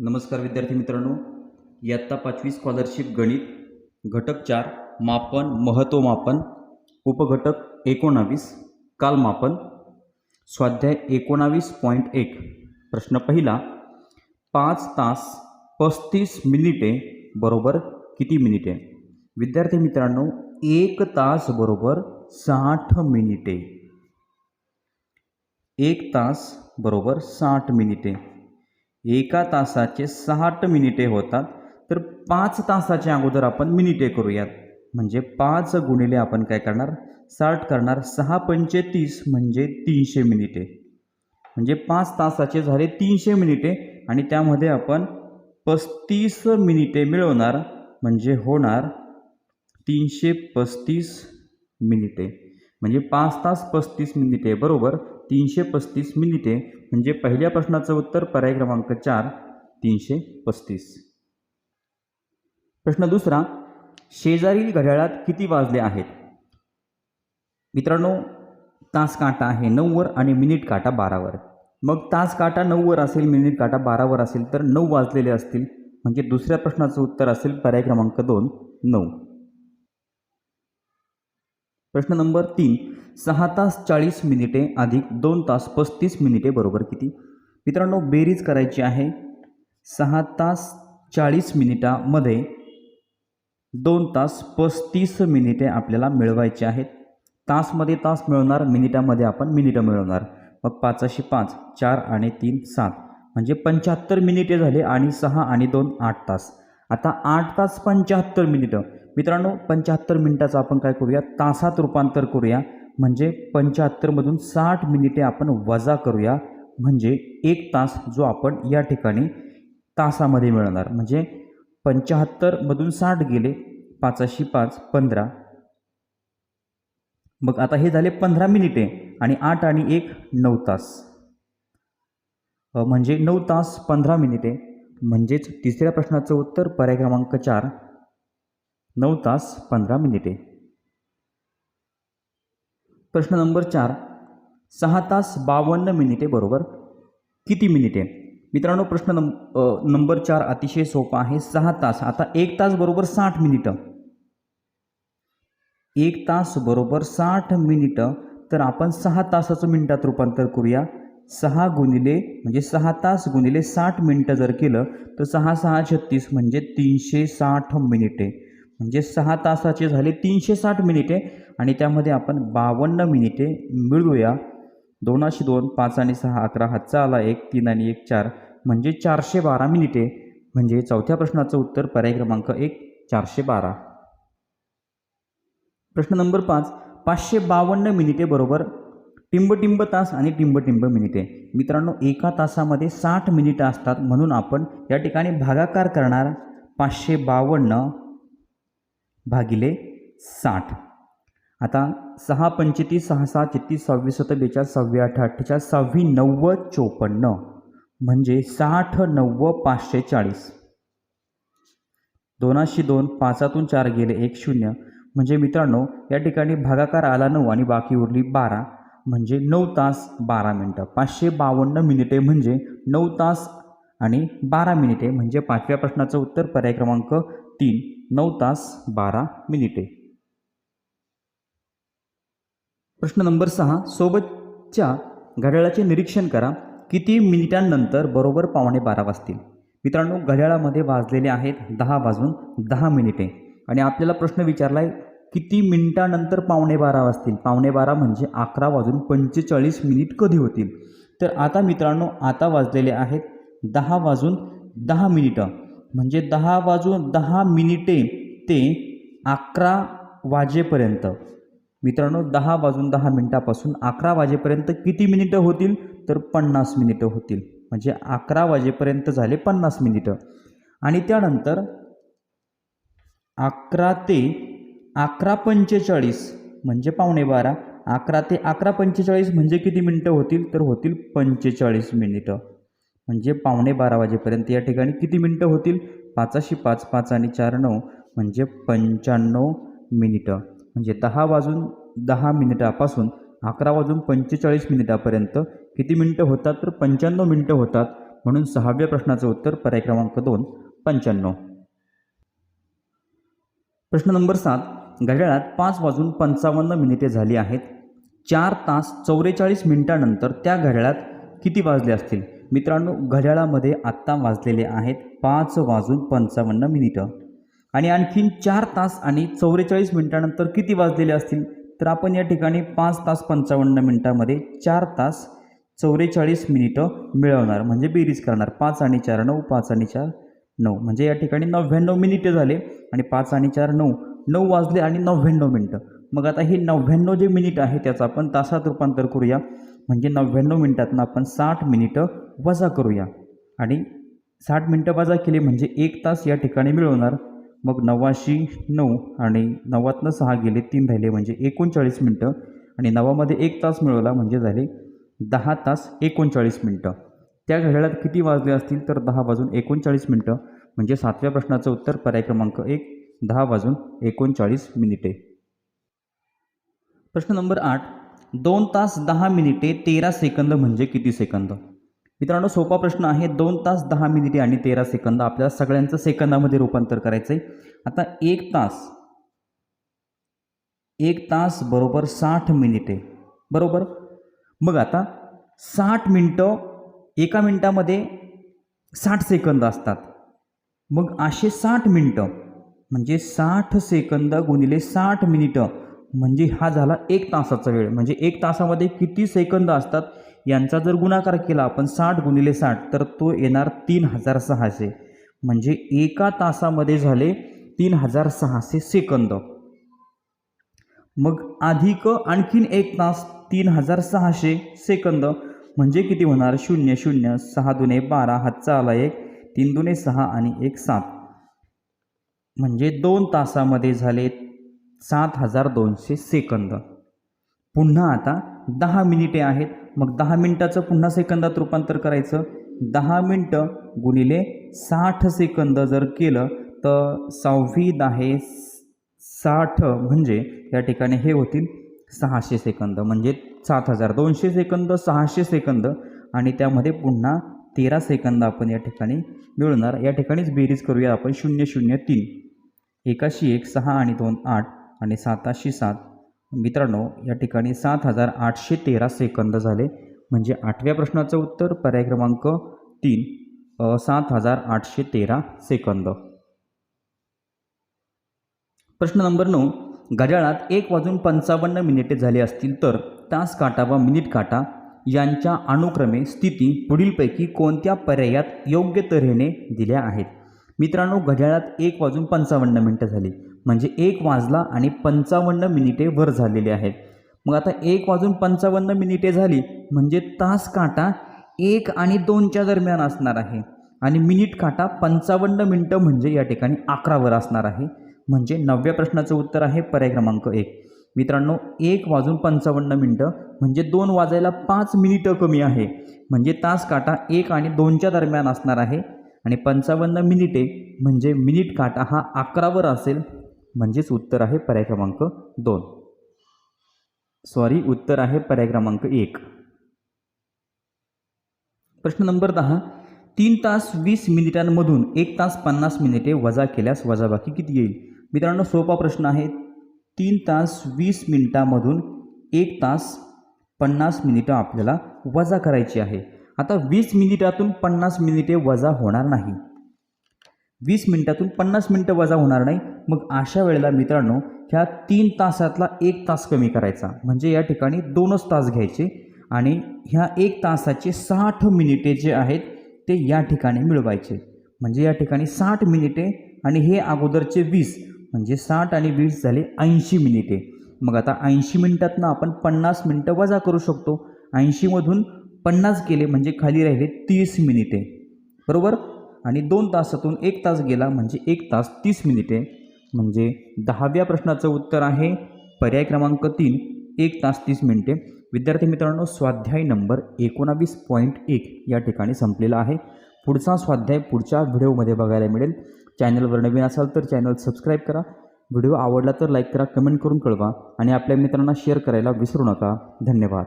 नमस्कार विद्यार्थी मित्रांनो इयत्ता पाचवी स्कॉलरशिप गणित घटक चार मापन महत्त्वमापन उपघटक एकोणावीस कालमापन स्वाध्याय एकोणावीस पॉईंट एक. प्रश्न पहिला पाच तास पस्तीस मिनिटे बरोबर किती मिनिटे? विद्यार्थी मित्रांनो एक तास बरोबर साठ मिनिटे. एक तास बरोबर साठ मिनिटे. एका तासाचे साठ मिनिटे होतात. तर पाच तासाच्या अगोदर आपण मिनिटे करूयात. म्हणजे पाच गुणिले आपण काय करणार? साठ करणार. सहा पंचे तीस म्हणजे तीनशे मिनिटे. म्हणजे पाच तासाचे झाले तीनशे मिनिटे आणि त्यामध्ये आपण पस्तीस मिनिटे मिळवणार. म्हणजे होणार तीनशे पस्तीस मिनिटे. म्हणजे पाच तास पस्तीस मिनिटे बरोबर? तीनशे पस्तीस मिनिटे. म्हणजे पहिल्या प्रश्नाचं उत्तर पर्याय क्रमांक चार तीनशे पस्तीस. प्रश्न दुसरा शेजारील घड्याळात किती वाजले आहेत? मित्रांनो तास काटा आहे नऊवर आणि मिनिट काटा बारावर. मग तास काटा नऊवर असेल मिनिट काटा बारावर असेल तर नऊ वाजलेले असतील. म्हणजे दुसऱ्या प्रश्नाचं उत्तर असेल पर्याय क्रमांक दोन नऊ. प्रश्न नंबर तीन सहा तास चाळीस मिनिटे अधिक दोन तास पस्तीस मिनिटे बरोबर किती? मित्रांनो बेरीज करायची आहे. सहा तास चाळीस मिनिटामध्ये दोन तास पस्तीस मिनिटे आपल्याला मिळवायची आहेत. तासमध्ये तास मिळवणार मिनिटामध्ये आपण मिनिटं मिळवणार. मग पाचशे पाच चार आणि तीन सात. म्हणजे पंच्याहत्तर मिनिटे झाले आणि सहा आणि दोन आठ तास. आता आठ तास पंच्याहत्तर मिनिटं. मित्रांनो पंच्याहत्तर मिनिटाचं आपण काय करूया? तासात रूपांतर करूया. म्हणजे पंच्याहत्तरमधून साठ मिनिटे आपण वजा करूया. म्हणजे एक तास जो आपण या ठिकाणी तासामध्ये मिळवणार म्हणजे पंच्याहत्तरमधून साठ गेले पाचशे पाच पंधरा. मग आता हे झाले पंधरा मिनिटे आणि आठ आणि एक नऊ तास. म्हणजे नऊ तास पंधरा मिनिटे. म्हणजेच तिसऱ्या प्रश्नाचं उत्तर पर्याय क्रमांक चार. नऊ तास पंधरा मिनिटे. प्रश्न नंबर चार. सहा तास बावन्न मिनिटे बरोबर किती मिनिटे? मित्रांनो प्रश्न नं नंबर चार अतिशय सोपा आहे. सहा तास. आता एक तास बरोबर साठ मिनिटं. एक तास बरोबर साठ मिनिटं. तर आपण सहा तासाचं मिनिटात रूपांतर करूया. सहा गुणिले म्हणजे सहा तास गुणिले साठ मिनिटं जर केलं तर सहा सहा छत्तीस म्हणजे तीनशे साठ मिनिटे. म्हणजे सहा तासाचे झाले तीनशे साठ मिनिटे आणि त्यामध्ये आपण बावन्न मिनिटे मिळवूया दोनाशे दोन पाच आणि सहा अकरा हातचा आला एक तीन आणि एक चार. म्हणजे चारशे बारा मिनिटे. म्हणजे चौथ्या प्रश्नाचं उत्तर पर्याय क्रमांक एक चारशे बारा प्रश्न नंबर पाच पाचशे बावन्न मिनिटे बरोबर टिंबटिंब तास आणि टिंबटिंब मिनिटे. मित्रांनो एका तासामध्ये साठ मिनिटं असतात म्हणून आपण या ठिकाणी भागाकार करणार पाचशे बावन्न भागिले साठ. आता सहा पंचेतीस सहा सहा छत्तीस सव्वीस सत्तर बेचाळीस सव्वी अठ्ठेचाळीस सव्वी नव्वद चोपन्न. म्हणजे साठ नव्वद पाचशे चाळीस. दोनाशे दोन पाचातून चार गेले एक शून्य. म्हणजे मित्रांनो या ठिकाणी भागाकार आला नऊ आणि बाकी उरली बारा. म्हणजे नऊ तास बारा मिनटं. पाचशे बावन्न मिनिटे म्हणजे नऊ तास आणि बारा मिनिटे. म्हणजे पाचव्या प्रश्नाचं उत्तर पर्याय क्रमांक तीन नऊ तास बारा मिनिटे. प्रश्न नंबर सहा सोबतच्या घड्याळाचे निरीक्षण करा. किती मिनिटांनंतर बरोबर पावणे बारा वाजतील? मित्रांनो घड्याळामध्ये वाजलेले आहेत दहा वाजून दहा मिनिटे. आणि आपल्याला प्रश्न विचारला आहे किती मिनिटानंतर पावणे बारा वाजतील? पावणे बारा म्हणजे अकरा वाजून पंचेचाळीस मिनिट कधी होतील? तर आता मित्रांनो आता वाजलेले आहेत दहा वाजून दहा मिनिटं. म्हणजे दहा वाजून दहा मिनिटे ते अकरा वाजेपर्यंत. मित्रांनो दहा वाजून दहा मिनिटापासून अकरा वाजेपर्यंत किती मिनिटं होतील? तर पन्नास मिनिटं होतील. म्हणजे अकरा वाजेपर्यंत झाले पन्नास मिनिटं. आणि त्यानंतर अकरा ते अकरा पंचेचाळीस म्हणजे पावणे बारा. अकरा ते अकरा पंचेचाळीस म्हणजे किती मिनिटं होतील? तर होतील पंचेचाळीस मिनिटं. म्हणजे पावणे बारा वाजेपर्यंत. या ठिकाणी किती मिनिटं होतील? पाचाशे पाच पाच आणि चार नऊ म्हणजे पंच्याण्णव मिनिटं. म्हणजे दहा वाजून दहा मिनिटापासून अकरा वाजून पंचेचाळीस मिनिटापर्यंत किती मिनिटं होतात? तर पंच्याण्णव मिनिटं होतात. म्हणून सहाव्या प्रश्नाचं उत्तर पर्याय क्रमांक दोन पंच्याण्णव. प्रश्न नंबर सात. घड्याळात पाच वाजून पंचावन्न मिनिटे झाली आहेत. चार तास चौवेचाळीस मिनिटानंतर त्या घड्याळात किती वाजले असतील? मित्रांनो घड्याळामध्ये आत्ता वाजलेले आहेत पाच वाजून पंचावन्न मिनिटं. आणि आणखीन चार तास आणि चौवेचाळीस मिनिटानंतर किती वाजलेले असतील? तर आपण या ठिकाणी पाच तास पंचावन्न मिनिटामध्ये चार तास चौवेचाळीस मिनिटं मिळवणार. म्हणजे बेरीज करणार. पाच आणि चार नऊ पाच आणि चार नऊ. म्हणजे या ठिकाणी नव्याण्णव मिनिटे झाले आणि पाच आणि चार नऊ. नऊ वाजले आणि नव्याण्णव मिनटं. मग आता हे नव्याण्णव जे मिनिट आहे त्याचं आपण तासात रूपांतर करूया. म्हणजे नव्याण्णव मिनिटातनं आपण साठ मिनिटं वजा करूया. आणि साठ मिनटं वजा केली म्हणजे एक तास या ठिकाणी मिळवणार. मग नव्वाशी नऊ आणि नव्वातनं सहा गेले तीन राहिले म्हणजे एकोणचाळीस मिनटं. आणि नवामध्ये एक तास मिळवला म्हणजे झाले दहा तास एकोणचाळीस मिनटं. त्या घड्याळात किती वाजले असतील तर दहा वाजून एकोणचाळीस मिनटं. म्हणजे सातव्या प्रश्नाचं उत्तर पर्याय क्रमांक एक दहा वाजून एकोणचाळीस मिनिटे. प्रश्न नंबर आठ. दोन तास दहा मिनिटे तेरा सेकंद म्हणजे किती सेकंद? मित्रांनो सोपा प्रश्न आहे दोन तास दहा मिनिटे आणि तेरा सेकंद. आपल्याला सगळ्यांचं सेकंदामध्ये रूपांतर करायचं आहे आता एक तास. एक तास बरोबर साठ मिनिटे. बरोबर? मग आता साठ मिनटं एका मिनटामध्ये साठ सेकंद असतात. मग असे साठ मिनटं म्हणजे साठ सेकंद गुणिले साठ मिनिटं म्हणजे हा झाला एक तासाचा वेळ. म्हणजे एक तासामध्ये किती सेकंद असतात यांचा जर गुणाकार केला आपण साठ गुणिले साठ तर तो येणार तीन हजार सहाशे म्हणजे एका तासामध्ये झाले तीन हजार सहाशे सेकंद. मग अधिक आणखीन एक तास तीन हजार सहाशे सेकंद. म्हणजे किती होणार? शून्य शून्य सहा दुने बारा हातचा आला एक तीन दुने सहा आणि एक सात. म्हणजे दोन तासामध्ये झाले सात हजार दोनशे सेकंद. पुन्हा आता दहा मिनिटे आहेत. मग दहा मिनिटाचं पुन्हा सेकंदात रूपांतर करायचं. दहा मिनटं गुणिले साठ सेकंद जर केलं तर सहावी दहा साठ म्हणजे या ठिकाणी हे होतील सहाशे सेकंद. म्हणजे सात हजार दोनशे सेकंद सहाशे सेकंद. आणि त्यामध्ये पुन्हा तेरा सेकंद आपण या ठिकाणी मिळवणार या ठिकाणीच बेरीज करूया आपण. शून्य शून्य तीन. एकाशी एक सहा आणि दोन आठ. आणि सातशे सात. मित्रांनो या ठिकाणी सात हजार आठशे तेरा सेकंद झाले. म्हणजे आठव्या प्रश्नाचं उत्तर पर्याय क्रमांक तीन सात हजार आठशे तेरा सेकंद. प्रश्न नंबर नऊ. घड्याळात एक वाजून पंचावन्न मिनिटे झाली असतील तर तास काटा व मिनिट काटा. यांच्या अनुक्रमे स्थिती पुढीलपैकी कोणत्या पर्यायात योग्य तऱ्हेने दिल्या आहेत? मित्रांनो घड्याळात एक वाजून पंचावन्न मिनटं झाली. म्हणजे एक वाजला आणि पंचावन्न मिनिटे वर झालेली आहेत. मग आता एक वाजून पंचावन्न मिनिटे झाली म्हणजे तास काटा एक आणि दोनच्या दरम्यान असणार आहे. आणि मिनिट काटा पंचावन्न मिनटं म्हणजे या ठिकाणी अकरावर असणार आहे. म्हणजे नवव्या प्रश्नाचं उत्तर आहे पर्याय क्रमांक एक. मित्रांनो एक वाजून पंचावन्न मिनटं म्हणजे दोन वाजायला पाच मिनिटं कमी आहे. म्हणजे तास काटा एक आणि दोनच्या दरम्यान असणार आहे. आणि पंचावन्न मिनिटे म्हणजे मिनिट काटा हा अकरावर असेल म्हणजेच उत्तर आहे पर्याय क्रमांक दोन. सॉरी उत्तर आहे पर्याय क्रमांक एक. प्रश्न नंबर दहा. तीन तास वीस मिनिटांमधून एक तास पन्नास मिनिटे वजा केल्यास वजाबाकी किती येईल? मित्रांनो सोपा प्रश्न आहे. तीन तास वीस मिनिटामधून एक तास पन्नास मिनिटं आपल्याला वजा करायची आहे. आता वीस मिनिटातून पन्नास मिनिटे वजा होणार नाही. वीस मिनिटातून पन्नास मिनिटं वजा होणार नाही. मग अशा वेळेला मित्रांनो ह्या तीन तासातला एक तास कमी करायचा. म्हणजे या ठिकाणी दोनच तास घ्यायचे आणि ह्या एक तासाचे साठ मिनिटे जे आहेत ते या ठिकाणी मिळवायचे. म्हणजे या ठिकाणी साठ मिनिटे आणि हे अगोदरचे वीस म्हणजे साठ आणि वीस झाले ऐंशी मिनिटे. मग आता ऐंशी मिनिटातनं आपण पन्नास मिनटं वजा करू शकतो. ऐंशीमधून पन्नास गेले म्हणजे खाली राहिले तीस मिनिटे. बरोबर? आणि दोन तासातून एक तास गेला म्हणजे एक तास तीस मिनिटे. म्हणजे दहाव्या प्रश्नाचं उत्तर आहे पर्याय क्रमांक तीन एक तास तीस मिनिटे. विद्यार्थी मित्रांनो स्वाध्याय नंबर एकोणावीस पॉईंट एक या ठिकाणी संपलेला आहे. पुढचा स्वाध्याय पुढच्या व्हिडिओमध्ये बघायला मिळेल. चॅनलवर नवीन असाल तर चॅनल सबस्क्राईब करा. व्हिडिओ आवडला तर लाईक करा कमेंट करून कळवा आणि आपल्या मित्रांना शेअर करायला विसरू नका. धन्यवाद.